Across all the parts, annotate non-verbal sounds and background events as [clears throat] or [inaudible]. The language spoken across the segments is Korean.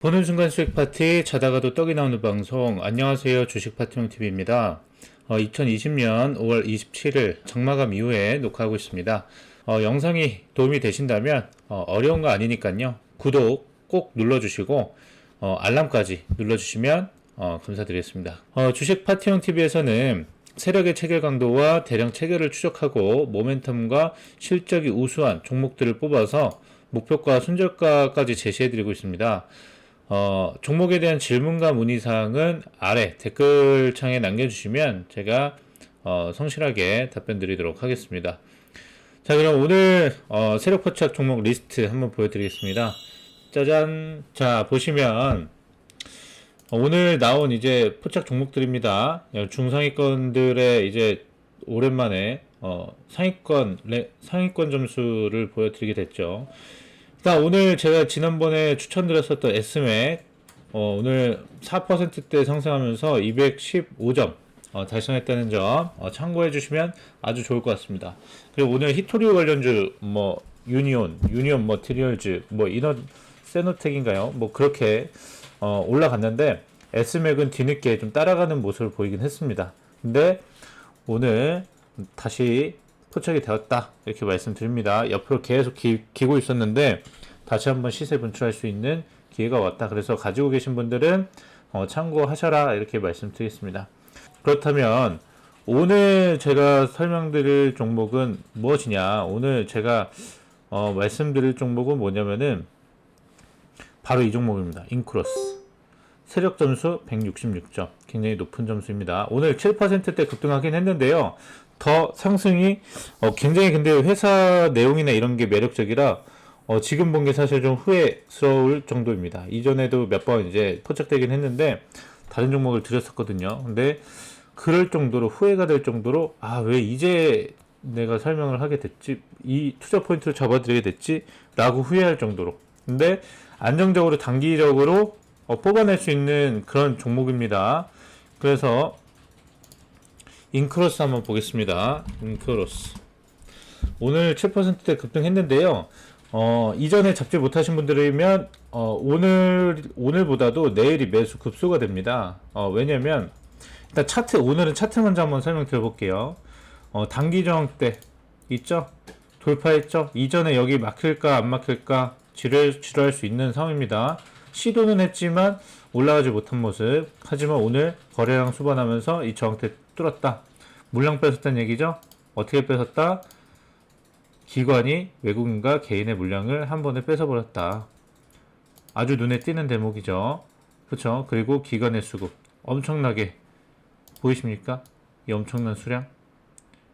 보는 순간 수익 파티 자다가도 떡이 나오는 방송 안녕하세요 주식 파티용 TV입니다. 2020년 5월 27일 장마감 이후에 녹화하고 있습니다. 어, 영상이 도움이 되신다면 어, 려운거 아니니까요 구독 꼭 눌러주시고 어, 알람까지 눌러주시면 어, 감사드리겠습니다. 어, 주식 파티용 TV에서는 세력의 체결 강도와 대량 체결을 추적하고 모멘텀과 실적이 우수한 종목들을 뽑아서 목표가 순저가까지 제시해드리고 있습니다. 어, 종목에 대한 질문과 문의사항은 아래 댓글창에 남겨주시면 제가 어, 성실하게 답변 드리도록 하겠습니다. 자, 그럼 오늘 어, 세력 포착 종목 리스트 한번 보여드리겠습니다. 짜잔. 자, 보시면 어, 오늘 나온 이제 포착 종목들입니다. 중상위권들의 이제 오랜만에 어, 상위권 레, 상위권 점수를 보여드리게 됐죠. 일단 오늘 제가 지난번에 추천드렸었던 S맥 어, 오늘 4%대 상승하면서 215점 어, 달성했다는 점 어, 참고해 주시면 아주 좋을 것 같습니다. 그리고 오늘 히토리오 관련주 뭐 유니온, 유니온 머티리얼즈 뭐 이런 세노텍인가요? 뭐 그렇게 어, 올라갔는데 S맥은 뒤늦게 좀 따라가는 모습을 보이긴 했습니다. 근데 오늘 다시 포착이 되었다 이렇게 말씀드립니다. 옆으로 계속 기, 고 있었는데 다시 한번 시세 분출할 수 있는 기회가 왔다. 그래서 가지고 계신 분들은 어, 참고하셔라 이렇게 말씀드리겠습니다. 그렇다면 오늘 제가 설명드릴 종목은 무엇이냐? 오늘 제가 어, 말씀드릴 종목은 뭐냐면은 바로 이 종목입니다. 인크로스. 세력 점수 166점. 굉장히 높은 점수입니다. 오늘 7%대 급등하긴 했는데요. 더 상승이 어, 굉장히 근데 회사 내용이나 이런 게 매력적이라 어, 지금 본 게 사실 좀 후회스러울 정도입니다. 이전에도 몇 번 이제 포착되긴 했는데 다른 종목을 드렸었거든요. 근데 그럴 정도로 후회가 될 정도로 아 왜 이제 내가 설명을 하게 됐지 이 투자 포인트를 잡아드리게 됐지 라고 후회할 정도로 근데 안정적으로 단기적으로 어, 뽑아낼 수 있는 그런 종목입니다. 그래서 인크로스 한번 보겠습니다. 인크로스. 오늘 7%대 급등했는데요. 어, 이전에 잡지 못하신 분들이면, 어, 오늘, 오늘보다도 내일이 매수 급소가 됩니다. 어, 왜냐면, 일단 차트, 오늘은 차트 먼저 한번 설명 드려 볼게요. 어, 단기 저항 때, 있죠? 돌파했죠? 이전에 여기 막힐까, 안 막힐까, 지뢰, 지뢰할 수 있는 상황입니다. 시도는 했지만, 올라가지 못한 모습. 하지만 오늘 거래량 수반하면서 이 저항대 뚫었다. 물량 뺏었다는 얘기죠? 어떻게 뺏었다? 기관이 외국인과 개인의 물량을 한 번에 뺏어버렸다. 아주 눈에 띄는 대목이죠. 그렇죠? 그리고 기관의 수급 엄청나게 보이십니까? 이 엄청난 수량.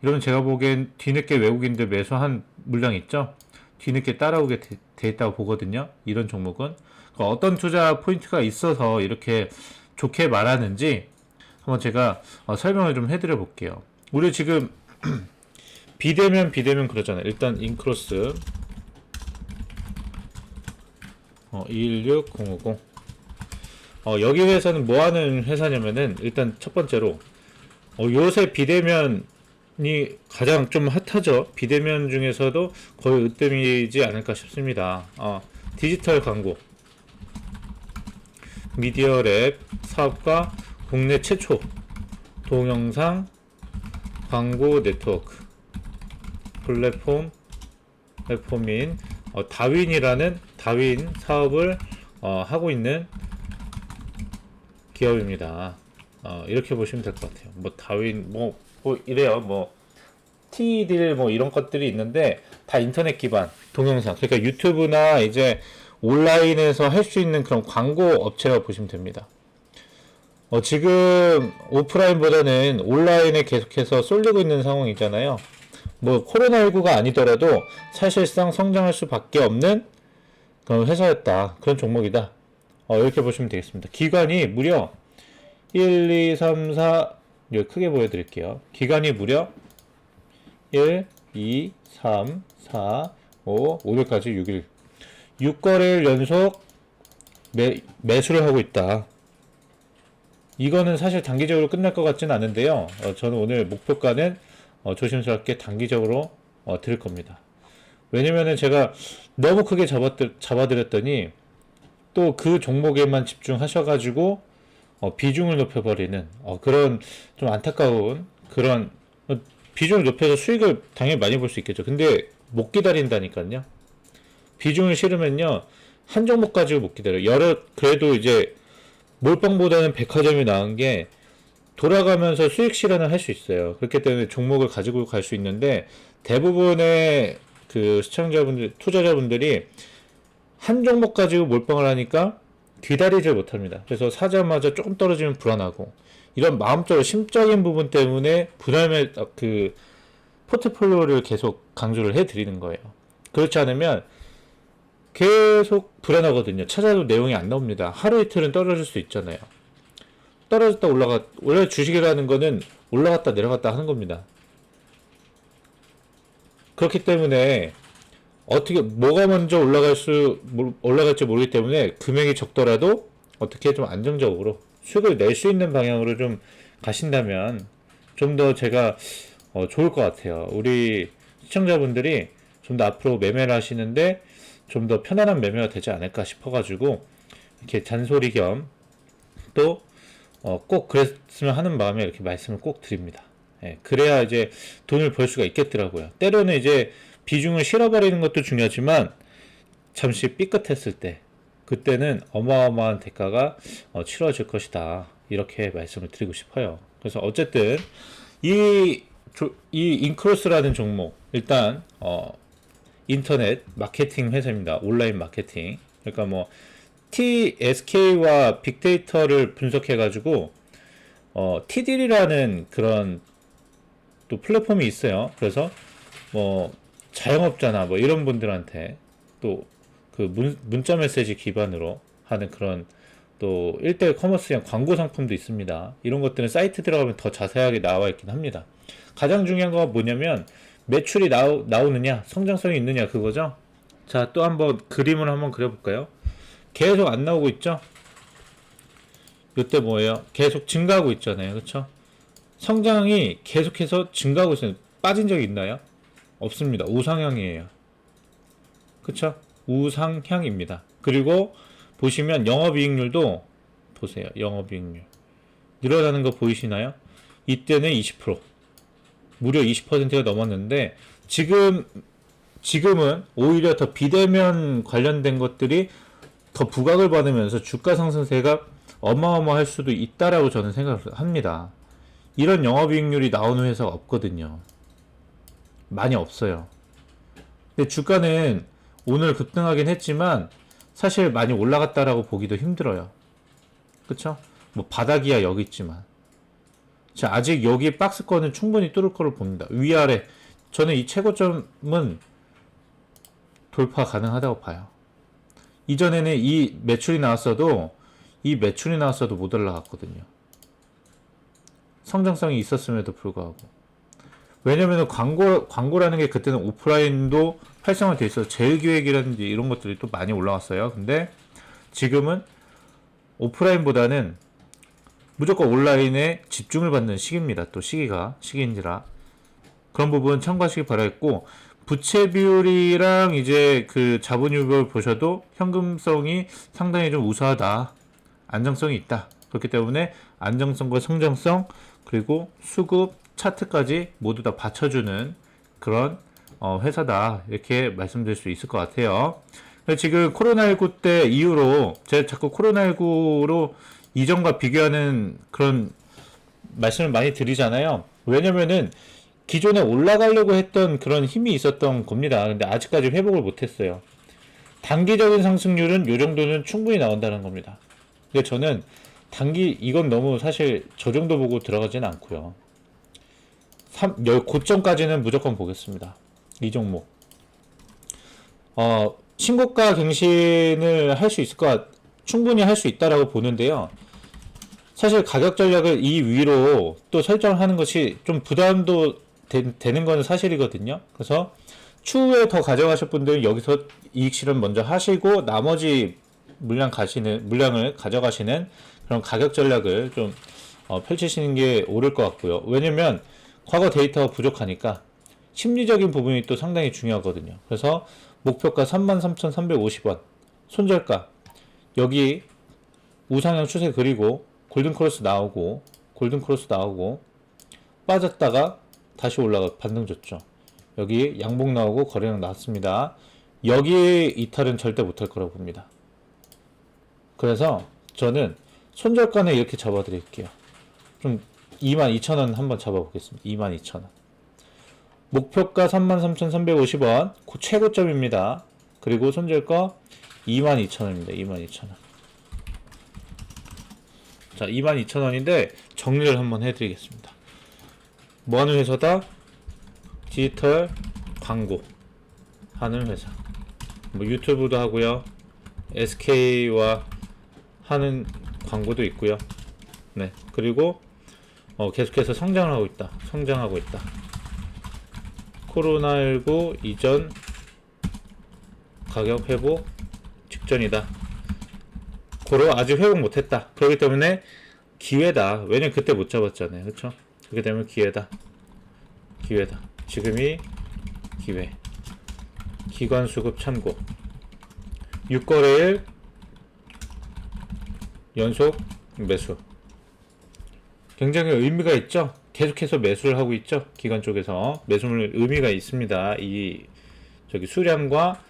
이러면 제가 보기엔 뒤늦게 외국인들 매수한 물량 있죠? 뒤늦게 따라오게 돼, 돼 있다고 보거든요. 이런 종목은 그러니까 어떤 투자 포인트가 있어서 이렇게 좋게 말하는지 한번 제가 어, 설명을 좀 해드려 볼게요. 우리 지금 [clears throat] 비대면 비대면 그러잖아요. 일단 인크로스 어, 216050 어, 여기 회사는 뭐 하는 회사냐면은 일단 첫 번째로 어, 요새 비대면이 가장 좀 핫하죠. 비대면 중에서도 거의 으뜸이지 않을까 싶습니다. 어, 디지털 광고 미디어 랩 사업과 국내 최초 동영상 광고 네트워크 플랫폼 플랫폼인 어, 다윈이라는 다윈 사업을 어, 하고 있는 기업입니다. 어, 이렇게 보시면 될 것 같아요. 뭐 다윈 뭐, 뭐 이래요. 뭐 TDL 뭐 이런 것들이 있는데 다 인터넷 기반 동영상 그러니까 유튜브나 이제 온라인에서 할 수 있는 그런 광고 업체라고 보시면 됩니다. 어, 지금 오프라인보다는 온라인에 계속해서 쏠리고 있는 상황이잖아요. 뭐 코로나19가 아니더라도 사실상 성장할 수밖에 없는 그런 회사였다. 그런 종목이다. 어, 이렇게 보시면 되겠습니다. 기간이 무려 1, 2, 3, 4 여기 크게 보여드릴게요. 기간이 무려 1, 2, 3, 4, 5, 5일까지 6일 6거래일 연속 매, 매수를 하고 있다. 이거는 사실 단기적으로 끝날 것 같지는 않은데요. 어, 저는 오늘 목표가는 어, 조심스럽게 단기적으로 어, 드릴 겁니다. 왜냐면은 제가 너무 크게 잡아드, 잡아드렸더니 또 그 종목에만 집중하셔가지고 어, 비중을 높여버리는 어, 그런 좀 안타까운 그런 어, 비중을 높여서 수익을 당연히 많이 볼 수 있겠죠. 근데 못 기다린다니까요. 비중을 실으면요 한 종목 가지고 못 기다려. 여러 그래도 이제 몰빵보다는 백화점이 나은 게 돌아가면서 수익 실현을 할 수 있어요. 그렇기 때문에 종목을 가지고 갈 수 있는데 대부분의 그 시청자분들, 투자자분들이 한 종목 가지고 몰빵을 하니까 기다리질 못합니다. 그래서 사자마자 조금 떨어지면 불안하고 이런 마음적으로 심적인 부분 때문에 불안의 그 포트폴리오를 계속 강조를 해드리는 거예요. 그렇지 않으면 계속 불안하거든요. 찾아도 내용이 안 나옵니다. 하루 이틀은 떨어질 수 있잖아요. 떨어졌다 올라가 원래 주식이라는 거는 올라갔다 내려갔다 하는 겁니다. 그렇기 때문에 어떻게 뭐가 먼저 올라갈 수 모- 올라갈지 모르기 때문에 금액이 적더라도 어떻게 좀 안정적으로 수익을 낼 수 있는 방향으로 좀 가신다면 좀 더 제가 어, 좋을 것 같아요. 우리 시청자분들이 좀 더 앞으로 매매를 하시는데 좀 더 편안한 매매가 되지 않을까 싶어가지고 이렇게 잔소리 겸또 어, 꼭 그랬으면 하는 마음에 이렇게 말씀을 꼭 드립니다. 예, 그래야 이제 돈을 벌 수가 있겠더라고요. 때로는 이제 비중을 실어버리는 것도 중요하지만 잠시 삐끗했을 때 그때는 어마어마한 대가가 어, 치러질 것이다. 이렇게 말씀을 드리고 싶어요. 그래서 어쨌든 이, 조- 이 인크로스라는 종목 일단 어, 인터넷 마케팅 회사입니다. 온라인 마케팅. 그러니까 뭐 TSK와 빅데이터를 분석해 가지고 어, TD라는 그런 또 플랫폼이 있어요. 그래서 뭐 자영업자나 뭐 이런 분들한테 또 그 문자 메시지 기반으로 하는 그런 또 1대1 커머스형 광고 상품도 있습니다. 이런 것들은 사이트 들어가면 더 자세하게 나와 있긴 합니다. 가장 중요한 건 뭐냐면 매출이 나오, 나오느냐, 성장성이 있느냐 그거죠. 자, 또 한번 그림을 한번 그려볼까요? 계속 안 나오고 있죠? 이때 뭐예요? 계속 증가하고 있잖아요. 그렇죠? 성장이 계속해서 증가하고 있어요. 빠진 적이 있나요? 없습니다. 우상향이에요. 그쵸? 우상향입니다. 그리고 보시면 영업이익률도 보세요. 영업이익률. 늘어나는 거 보이시나요? 이때는 20%. 무려 20%가 넘었는데 지금 지금은 오히려 더 비대면 관련된 것들이 더 부각을 받으면서 주가 상승세가 어마어마할 수도 있다라고 저는 생각을 합니다. 이런 영업이익률이 나오는 회사가 없거든요. 많이 없어요. 근데 주가는 오늘 급등하긴 했지만 사실 많이 올라갔다라고 보기도 힘들어요. 그쵸? 뭐 바닥이야 여기 있지만. 자, 아직 여기 박스권은 충분히 뚫을 거로 봅니다. 위아래. 저는 이 최고점은 돌파 가능하다고 봐요. 이전에는 이 매출이 나왔어도 이 매출이 나왔어도 못 올라갔거든요. 성장성이 있었음에도 불구하고. 왜냐면은 광고, 광고라는 게 그때는 오프라인도 활성화돼 있어서 제휴기획이라든지 이런 것들이 또 많이 올라왔어요. 근데 지금은 오프라인보다는 무조건 온라인에 집중을 받는 시기입니다. 또 시기가, 시기인지라. 그런 부분 참고하시기 바라겠고, 부채 비율이랑 이제 그 자본율을 보셔도 현금성이 상당히 좀 우수하다. 안정성이 있다. 그렇기 때문에 안정성과 성장성 그리고 수급 차트까지 모두 다 받쳐주는 그런 어, 회사다 이렇게 말씀드릴 수 있을 것 같아요. 지금 코로나19 때 이후로 제가 자꾸 코로나19로 이전과 비교하는 그런 말씀을 많이 드리잖아요. 왜냐면은 기존에 올라가려고 했던 그런 힘이 있었던 겁니다. 근데 아직까지 회복을 못했어요. 단기적인 상승률은 이 정도는 충분히 나온다는 겁니다. 근데 저는 단기 이건 너무 사실 저 정도 보고 들어가지는 않고요. 3, 여, 고점까지는 무조건 보겠습니다. 이 종목. 어, 신고가 갱신을 할 수 있을 것 같, 충분히 할 수 있다라고 보는데요. 사실 가격 전략을 이 위로 또 설정을 하는 것이 좀 부담도 되, 는 건 사실이거든요. 그래서 추후에 더 가져가실 분들은 여기서 이익 실현 먼저 하시고 나머지 물량 가시는 물량을 가져가시는 그런 가격 전략을 좀 어, 펼치시는 게 옳을 것 같고요. 왜냐면 과거 데이터가 부족하니까 심리적인 부분이 또 상당히 중요하거든요. 그래서 목표가 33,350원, 손절가 여기 우상향 추세 그리고 골든 크로스 나오고 골든 크로스 나오고 빠졌다가 다시 올라가 반등 줬죠. 여기 양봉 나오고 거래량 나왔습니다. 여기 이탈은 절대 못할 거라고 봅니다. 그래서 저는 손절가는 이렇게 잡아 드릴게요. 좀 22,000원 한번 잡아 보겠습니다. 22,000원. 목표가 33,350원. 그 최고점입니다. 그리고 손절가 22,000원입니다. 22,000원. 자, 22,000원인데 정리를 한번 해 드리겠습니다. 뭐 하는 회사다? 디지털 광고 하는 회사. 뭐 유튜브도 하고요. SK와 하는 광고도 있고요. 네. 그리고 어, 계속해서 성장을 하고 있다. 성장하고 있다. 코로나19 이전 가격 회복 직전이다. 고로 아직 회복 못했다. 그렇기 때문에 기회다. 왜냐면 그때 못 잡았잖아요. 그렇죠? 그렇게 되면 기회다. 기회다. 지금이 기회. 기관 수급 참고. 6거래일 연속 매수. 굉장히 의미가 있죠. 계속해서 매수를 하고 있죠. 기관 쪽에서 매수물 의미가 있습니다. 이 저기 수량과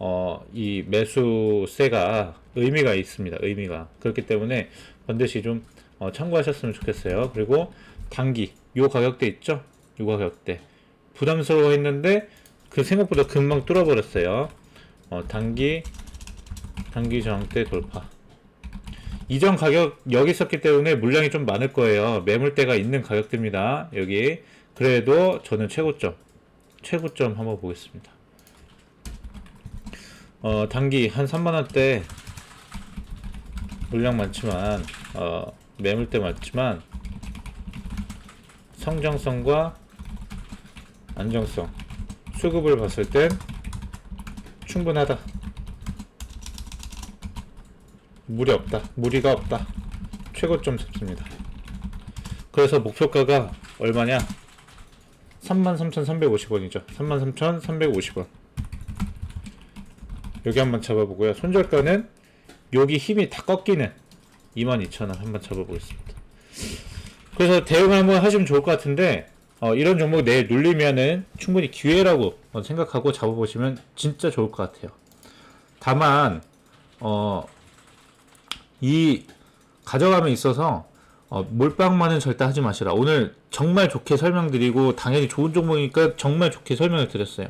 어, 이 매수세가 의미가 있습니다. 의미가 그렇기 때문에 반드시 좀 어, 참고하셨으면 좋겠어요. 그리고 단기 요 가격대 있죠? 요 가격대 부담스러워 했는데 그 생각보다 금방 뚫어버렸어요. 어, 단기 단기 저항대 돌파. 이전 가격 여기 있었기 때문에 물량이 좀 많을 거예요. 매물대가 있는 가격대입니다. 여기 그래도 저는 최고점 최고점 한번 보겠습니다. 어, 단기 한 3만원대 물량 많지만 어, 매물대 많지만 성장성과 안정성 수급을 봤을 땐 충분하다. 무리 없다. 무리가 없다. 최고점 잡습니다. 그래서 목표가가 얼마냐? 33,350원이죠. 33,350원. 여기 한번 잡아보고요. 손절가는 여기 힘이 다 꺾이는 22,000원 한번 잡아보겠습니다 그래서 대응을 한번 하시면 좋을 것 같은데 어, 이런 종목 내일 눌리면은 충분히 기회라고 어, 생각하고 잡아보시면 진짜 좋을 것 같아요. 다만 어, 이 가져감에 있어서 어, 몰빵만은 절대 하지 마시라. 오늘 정말 좋게 설명드리고 당연히 좋은 종목이니까 정말 좋게 설명을 드렸어요.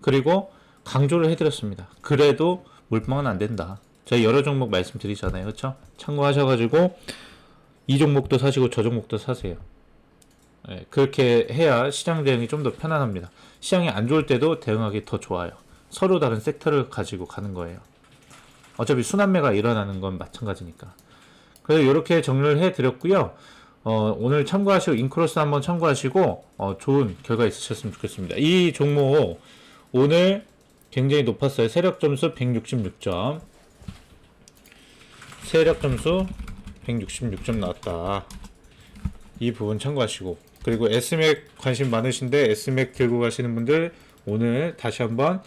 그리고 강조를 해드렸습니다. 그래도 몰빵은 안 된다. 제가 여러 종목 말씀드리잖아요. 그렇죠? 참고하셔가지고 이 종목도 사시고 저 종목도 사세요. 예, 그렇게 해야 시장 대응이 좀 더 편안합니다. 시장이 안 좋을 때도 대응하기 더 좋아요. 서로 다른 섹터를 가지고 가는 거예요. 어차피 순환매가 일어나는 건 마찬가지니까. 그래서 이렇게 정리를 해드렸고요. 어, 오늘 참고하시고 인크로스 한번 참고하시고 어, 좋은 결과 있으셨으면 좋겠습니다. 이 종목 오늘 굉장히 높았어요. 세력 점수 166점. 세력 점수 166점 나왔다. 이 부분 참고하시고 그리고 S맥 관심 많으신데 S맥 들고 가시는 분들 오늘 다시 한번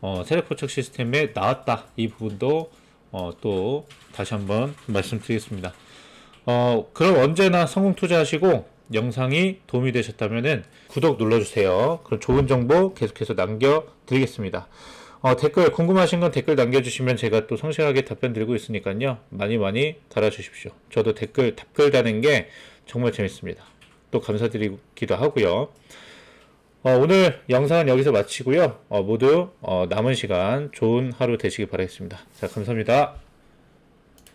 어, 세력 포착 시스템에 나왔다 이 부분도 어, 또 다시 한번 말씀드리겠습니다. 어, 그럼 언제나 성공 투자하시고 영상이 도움이 되셨다면 구독 눌러주세요. 그럼 좋은 정보 계속해서 남겨드리겠습니다. 어, 댓글 궁금하신 건 댓글 남겨주시면 제가 또 성실하게 답변 드리고 있으니까요. 많이 많이 달아주십시오. 저도 댓글 답글 다는 게 정말 재밌습니다. 또 감사드리기도 하고요. 어, 오늘 영상은 여기서 마치고요. 어, 모두 어, 남은 시간 좋은 하루 되시기 바라겠습니다. 자, 감사합니다.